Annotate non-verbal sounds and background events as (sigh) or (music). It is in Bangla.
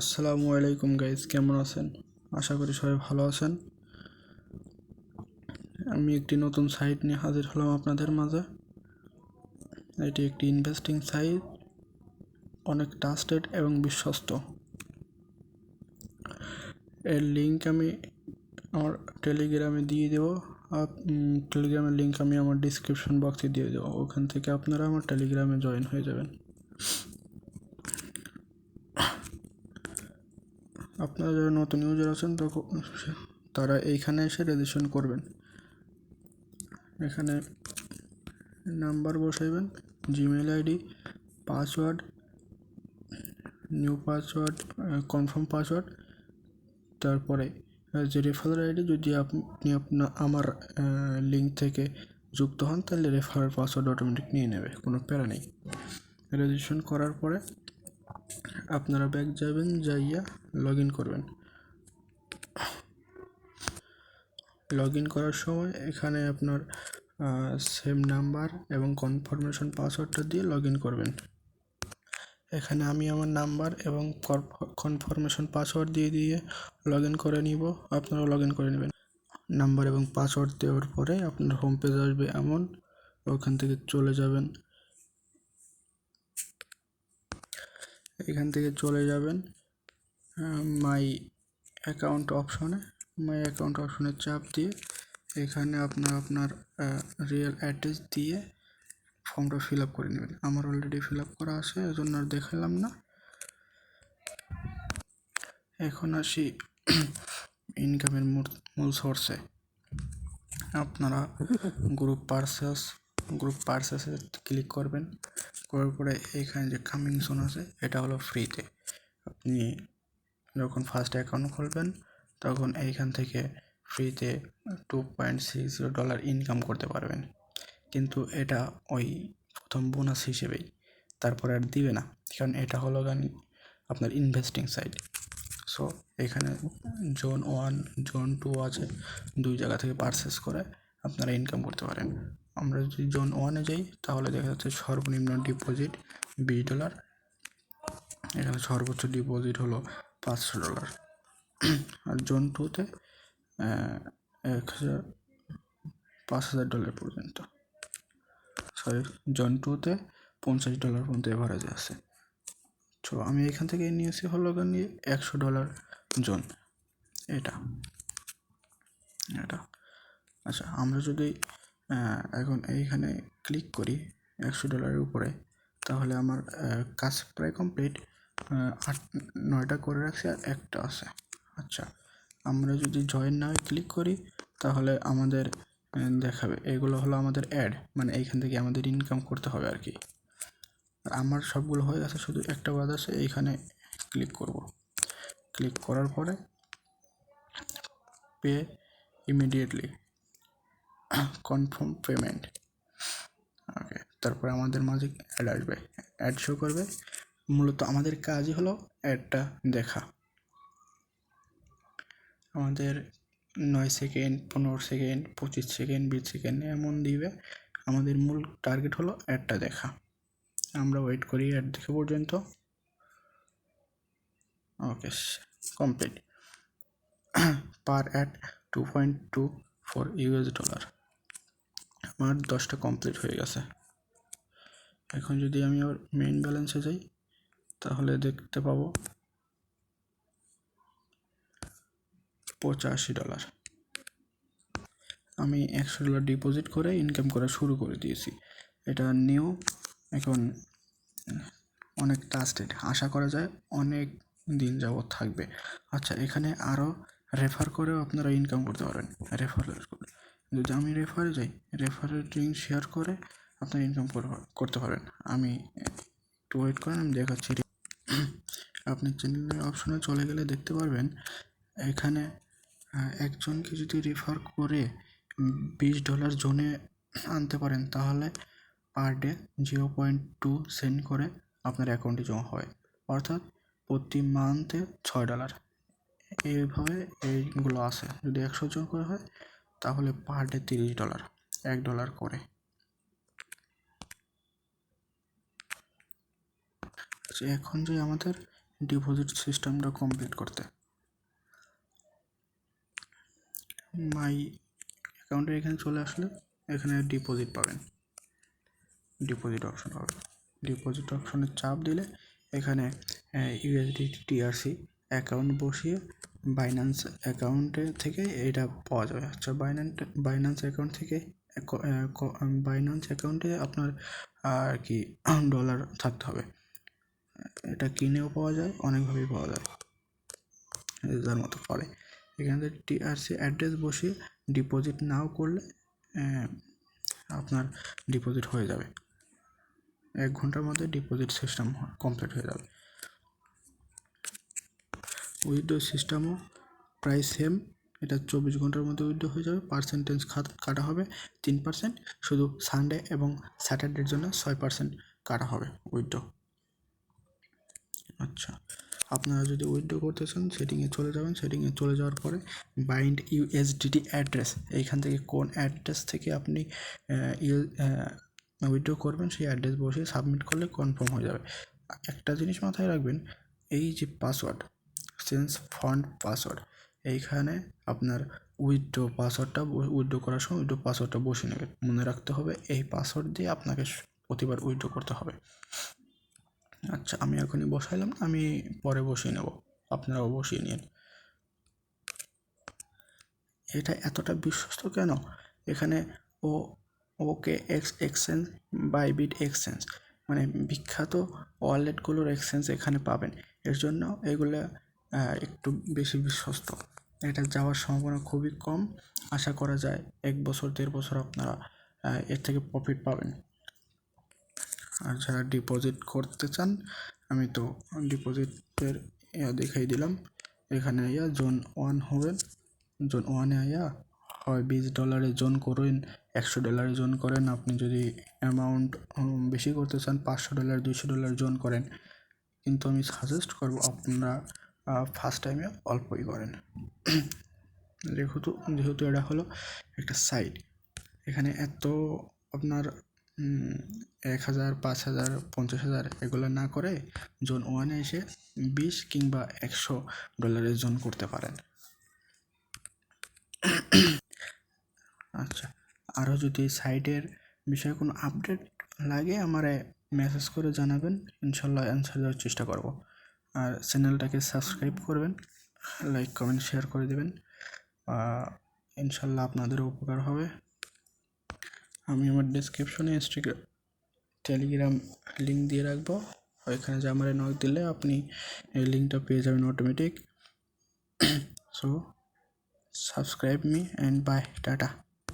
আসসালামু আলাইকুম গাইজ কেমন আছেন? আশা করি সবাই ভালো আছেন। আমি একটি নতুন সাইট নিয়ে হাজির হলাম আপনাদের মাঝে। এটি একটি ইনভেস্টিং সাইট, অনেক ট্রাস্টেড এবং বিশ্বস্ত। এর লিঙ্ক আমি আমার টেলিগ্রামে দিয়ে দেবো। টেলিগ্রামের লিঙ্ক আমি আমার ডিসক্রিপশন বক্সে দিয়ে দেবো। ওখান থেকে আপনারা আমার টেলিগ্রামে জয়েন হয়ে যাবেন। আপনারা যারা নতুন ইউজার আছেন তখন তারা এইখানে এসে রেজিস্ট্রেশন করবেন। এখানে number বসাইবেন Gmail ID password new password confirm password তারপরে যে রেফারেল আইডি যদি আপনি আপনার, আমার লিঙ্ক থেকে যুক্ত হন, তাহলে রেফারেল পাসওয়ার্ড অটোমেটিক নিয়ে নেবে, কোনো প্যারা নেই। রেজিস্ট্রেশন করার পরে আপনারা ব্যাক যাবেন, যাইয়া লগ ইন করবেন। লগ ইন করার সময় এখানে আপনার সেম নাম্বার এবং কনফার্মেশন পাসওয়ার্ডটা দিয়ে লগ ইন করবেন। এখানে আমি আমার নাম্বার এবং কনফার্মেশন পাসওয়ার্ড দিয়ে দিয়ে লগ ইন করে নিব। আপনারাও লগ ইন করে নেবেন। নাম্বার এবং পাসওয়ার্ড দেওয়ার পরে আপনার হোম পেজ আসবে এমন, ওখান থেকে চলে যাবেন। এখান থেকে চলে যাবেন মাই অ্যাকাউন্ট অপশনে মাই অ্যাকাউন্ট অপশনে চাপ দিয়ে এখানে আপনার আপনার রিয়েল অ্যাড্রেস দিয়ে ফর্মটা ফিল আপ করে নেবেন। আমার অলরেডি ফিল আপ করা আছে, এজন্য আর দেখালাম না। এখন আসি (clears throat) ইনকামের মূল সোর্সে আপনারা গ্রুপ পার্সেস গ্রুপ পার্সেসে ক্লিক করবেন। করার পরে এখানে যে কামিং সোন আছে, এটা হলো ফ্রিতে আপনি যখন ফার্স্ট অ্যাকাউন্ট খুলবেন, তখন এইখান থেকে ফ্রিতে two point six zero dollar income করতে পারবেন। কিন্তু এটা ওই প্রথম বোনাস হিসেবেই। তারপর আর দিবে না, কারণ এটা হলো গান আপনার ইনভেস্টিং সাইড সো এখানে জোন ওয়ান জোন টু আছে, দুই জায়গা থেকে পারচেস করে আপনারা ইনকাম করতে পারেন। আমরা যদি জোন ওয়ানে যাই, তাহলে দেখা যাচ্ছে সর্বনিম্ন ডিপোজিট বিশ ডলার এখানে সর্বোচ্চ ডিপোজিট হলো পাঁচশো ডলার আর জোন টুতে এক হাজার পাঁচ হাজার ডলার পর্যন্ত। সরি জোন টুতে পঞ্চাশ ডলার পর্যন্ত এভারেজ আছে। তো আমি এখান থেকে নিয়েছি হলো নিয়ে একশো ডলার জোন। এটা এটা। আচ্ছা আমরা যদি এখন এইখানে ক্লিক করি একশো ডলারের উপরে, তাহলে আমার কাজ প্রায় কমপ্লিট আট, নয়টা করে রাখছি আর একটা আছে। আচ্ছা আমরা যদি জয়েন না ক্লিক করি, তাহলে আমাদের দেখাবে। এগুলো হলো আমাদের অ্যাড মানে এইখান থেকে আমাদের ইনকাম করতে হবে আর কি। আমার সবগুলো হয়ে গেছে, শুধু একটা বাদ আছে, এইখানে ক্লিক করব। ক্লিক করার পরে pay immediately confirm payment okay তারপরে আমাদের মাঝে অ্যাড আসবে। অ্যাড শো করবে। মূলত আমাদের কাজই হলো অ্যাডটা দেখা। আমাদের নয় সেকেন্ড পনেরো সেকেন্ড পঁচিশ সেকেন্ড বিশ সেকেন্ড এমন দিবে। আমাদের মূল টার্গেট হলো অ্যাডটা দেখা। আমরা ওয়েট করি অ্যাড দেখে পর্যন্ত। Okay complete per ad two point two four US dollar আমার দশটা কমপ্লিট হয়ে গেছে। এখন যদি আমি ওর মেইন ব্যালেন্সে যাই, তাহলে দেখতে পাবো পঁচাশি ডলার আমি একশো ডলার ডিপোজিট করে ইনকাম করা শুরু করে দিয়েছি। এটা নিউ এখন অনেক ট্রাস্টেড আশা করা যায় অনেক দিন যাবৎ থাকবে। আচ্ছা এখানে আরও রেফার করেও আপনারা ইনকাম করতে পারবেন। রেফার যদি আমি রেফারে যাই রেফারের লিঙ্ক শেয়ার করে আপনারা ইনকাম করতে পারেন। আমি একটু ওয়েট করেন আমি দেখাচ্ছি। আপনি চ্যানেলের অপশনে চলে গেলে দেখতে পারবেন, এখানে একজনকে যদি রেফার করে বিশ ডলার জোনে আনতে পারেন, তাহলে per day zero point two send করে আপনার অ্যাকাউন্টে জমা হয়। অর্থাৎ প্রতি মান্থে ছয় ডলার এইভাবে এইগুলো আসে। যদি একশো জন করে হয় তাহলে পার ডে তিরিশ ডলার এক ডলার করে। আচ্ছা এখন যে আমাদের ডিপোজিট সিস্টেমটা কমপ্লিট করতে। মাই অ্যাকাউন্টে এখানে চলে আসলে এখানে ডিপোজিট পাবেন। ডিপোজিট অপশন পাবেন। ডিপোজিট অপশনে চাপ দিলে এখানে ইউএসডি টিআরসি অ্যাকাউন্ট বসিয়ে বাইন্যান্স অ্যাকাউন্টে থেকে এটা পাওয়া যাবে। আচ্ছা বাইন্যান্স বাইন্যান্স অ্যাকাউন্ট থেকে বাইন্যান্স অ্যাকাউন্টে আপনার, আর কি ডলার থাকতে হবে। এটা কিনেও পাওয়া যায়, অনেকভাবেই পাওয়া যায়। যার মতো পরে। এখান টিআরসি অ্যাড্রেস বসিয়ে ডিপোজিট নাও করলে আপনার ডিপোজিট হয়ে যাবে। এক ঘণ্টার মধ্যে ডিপোজিট সিস্টেম কমপ্লিট হয়ে যাবে। উইথড্র সিস্টেমও প্রায় সেম এটা চব্বিশ ঘণ্টার মধ্যে উইথড্র হয়ে যাবে। পার্সেন্টেজ কাটা হবে তিন পার্সেন্ট শুধু সানডে এবং স্যাটারডের জন্য ছয় পার্সেন্ট কাটা হবে উইথড্র। আচ্ছা আপনারা যদি উইথড্র করতে চান, সেটিংয়ে চলে যাবেন। সেটিংয়ে চলে যাওয়ার পরে বাইন্ড ইউএসডিটি অ্যাড্রেস এইখান থেকে কোন অ্যাড্রেস থেকে আপনি ইউ উইথড্র করবেন, সেই অ্যাড্রেস বসে সাবমিট করলে কনফার্ম হয়ে যাবে। একটা জিনিস মাথায় রাখবেন, এই যে পাসওয়ার্ড চেঞ্জ ফন্ড পাসওয়ার্ড। এইখানে আপনার উইথড্র পাসওয়ার্ডটা উইথড্র করার সময় উইথড্র পাসওয়ার্ডটা বসিয়ে নেবেন। মনে রাখতে হবে এই পাসওয়ার্ড দিয়ে আপনাকে প্রতিবার উইথড্র করতে হবে। আচ্ছা আমি এখনই বসাইলাম আমি পরে বসিয়ে নেব। আপনারাও বসিয়ে নিন। এটা এতটা বিশ্বস্ত কেন? এখানে ও, OK X, exchange, Bybit exchange মানে বিখ্যাত ওয়ালেটগুলোর এক্সচেঞ্জ এখানে পাবেন। এর জন্য এগুলো একটু বেশি বিশ্বস্ত। এটা যাওয়ার সম্ভাবনা খুবই কম। আশা করা যায় এক বছর, দেড় বছর আপনারা এর থেকে প্রফিট পাবেন। আর যারা ডিপোজিট করতে চান, আমি তো ডিপোজিটের ইয়া দেখাই দিলাম। এখানে আইয়া জোন ওয়ান হবেন জোন ওয়ানে আইয়া হয় বিশ ডলারে জোন করেন, একশো ডলারে জোন করেন। আপনি যদি অ্যামাউন্ট বেশি করতে চান, পাঁচশো ডলার দুইশো ডলার জোন করেন। কিন্তু আমি সাজেস্ট করব আপনারা ফার্স্ট টাইমে অল্পই করেন। যেহেতু যেহেতু এটা হলো একটা সাইট এখানে এত আপনার এক হাজার, পাঁচ হাজার, পঞ্চাশ হাজার এগুলো না করে জোন ওয়ানে এসে বিশ কিংবা একশো ডলারের জোন করতে পারেন। আচ্ছা আরও যদি সাইটের বিষয়ে কোনো আপডেট লাগে আমারে মেসেজ করে জানাবেন, ইনশাল্লাহ অ্যান্সার দেওয়ার চেষ্টা করব। আর চ্যানেলটাকে সাবস্ক্রাইব করবেন, লাইক, কমেন্ট, শেয়ার করে দেবেন। ইনশাল্লাহ আপনাদেরও উপকার হবে। আমি আমার ডিসক্রিপশনে ইনস্টাগ্রাম টেলিগ্রাম লিঙ্ক দিয়ে রাখব। ওইখানে যে আমার নক দিলে আপনি এই লিঙ্কটা পেয়ে যাবেন automatic so subscribe me and bye ta-ta.